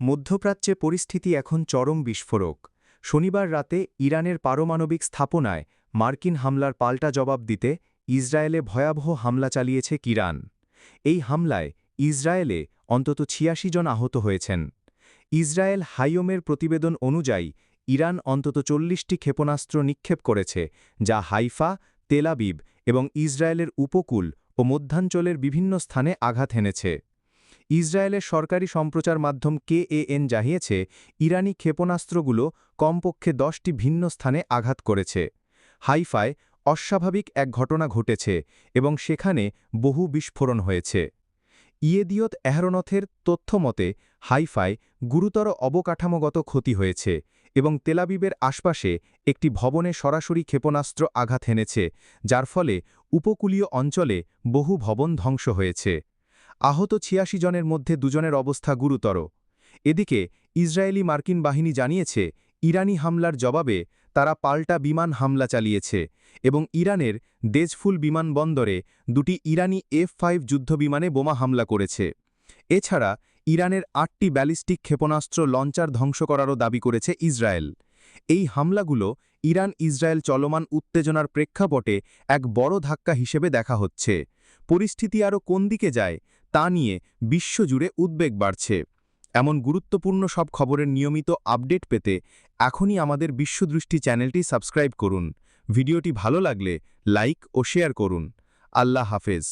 মধ্যপ্রাচ্যে পরিস্থিতি এখন চরম বিস্ফোরক। শনিবার রাতে ইরানের পারমাণবিক স্থাপনায় মার্কিন হামলার পাল্টা জবাব দিতে ইসরায়েলে ভয়াবহ হামলা চালিয়েছে কিরান। এই হামলায় ইসরায়েলে অন্তত ছিয়াশি জন আহত হয়েছেন। ইসরায়েল হাইওমের প্রতিবেদন অনুযায়ী, ইরান অন্তত চল্লিশটি ক্ষেপণাস্ত্র নিক্ষেপ করেছে, যা হাইফা তেলাবিব এবং ইসরায়েলের উপকূল ও মধ্যাঞ্চলের বিভিন্ন স্থানে আঘাত হেনেছে ইসরায়েলের সরকারি সম্প্রচার মাধ্যম কেএএন জাহিয়েছে ইরানি ক্ষেপণাস্ত্রগুলো কমপক্ষে দশটি ভিন্ন স্থানে আঘাত করেছে। হাইফায় অস্বাভাবিক এক ঘটনা ঘটেছে এবং সেখানে বহু বিস্ফোরণ হয়েছে। ইয়েদিয়ত এহরনথের তথ্যমতে হাইফায় গুরুতর অবকাঠামোগত ক্ষতি হয়েছে এবং তেলাবিবের আশপাশে একটি ভবনে সরাসরি ক্ষেপণাস্ত্র আঘাত হেনেছে যার ফলে উপকূলীয় অঞ্চলে বহু ভবন ধ্বংস হয়েছে। আহত ছিয়াশি জনের মধ্যে দুজনের অবস্থা গুরুতর। এদিকে, ইসরায়েলি মার্কিন বাহিনী জানিয়েছে, ইরানি হামলার জবাবে তারা পাল্টা বিমান হামলা চালিয়েছে এবং ইরানের দেজফুল বিমানবন্দরে দুটি ইরানি এফ ফাইভ যুদ্ধবিমানে বোমা হামলা করেছে। এছাড়া, ইরানের আটটি ব্যালিস্টিক ক্ষেপণাস্ত্র লঞ্চার ধ্বংস করারও দাবি করেছে ইসরায়েল। এই হামলাগুলো ইরান ইসরায়েল চলমান উত্তেজনার প্রেক্ষাপটে এক বড় ধাক্কা হিসেবে দেখা হচ্ছে। পরিস্থিতি আরও কোন দিকে যায় তা নিয়ে বিশ্বজুড়ে উদ্বেগ বাড়ছে। এমন গুরুত্বপূর্ণ সব খবরের নিয়মিত আপডেট পেতে এখনই আমাদের বিশ্বদৃষ্টি চ্যানেলটি সাবস্ক্রাইব করুন। ভিডিওটি ভালো লাগলে লাইক ও শেয়ার করুন। আল্লাহ হাফেজ।